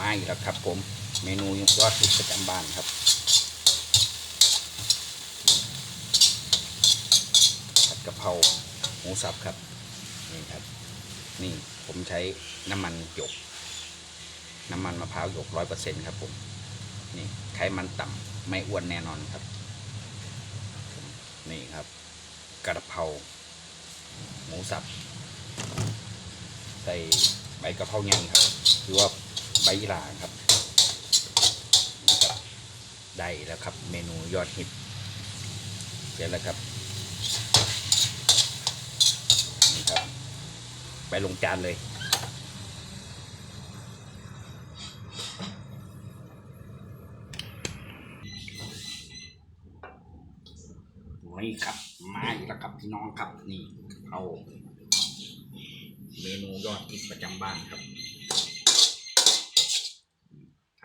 มาอีกแล้วครับ ผมเมนูยอดฮิตประจำบ้านครับผัดกะเพราหมูสับครับนี่ครับ นี่ผมใช้น้ำมันหยก น้ำมันมะพร้าวหยกร้อยเปอร์เซ็นต์ครับผมนี่ไขมันต่ำไม่อ้วนแน่นอนครับ นี่ครับกระเพราหมูสับใส่ใบกระเพราไงครับ หรือว่า ใบยี่หร่าครับนะครับ ได้แล้วครับ เมนูยอดฮิตเสร็จแล้วครับนี่ครับ ไปลงจานเลยนี่ครับ มาอีกแล้วครับพี่น้องครับนี่เอาเมนูยอดฮิตประจำบ้านครับ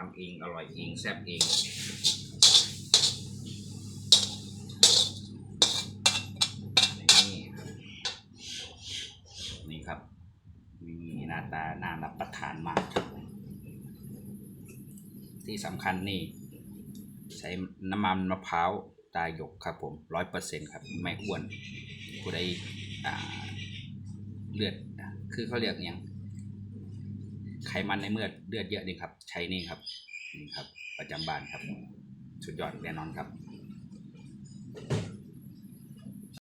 ำเองอร่อยเองแซ่บเองนี่ครับนี่ครับมีหน้าตาน่ารับประทานมากครับที่สำคัญนี่ ใช้น้ำมันมะพร้าวตาหยกครับผมร้อยเปอร์เซ็นครับ ไม่อ้วนผู้ใดอ่าเลือด คือเขาเรียกอย่าง มันในเมือดเลือดเยอะนี่ครับ ใช้นี่ครับนี่ครับ ประจำบ้านครับ สุดยอดแน่นอนครับ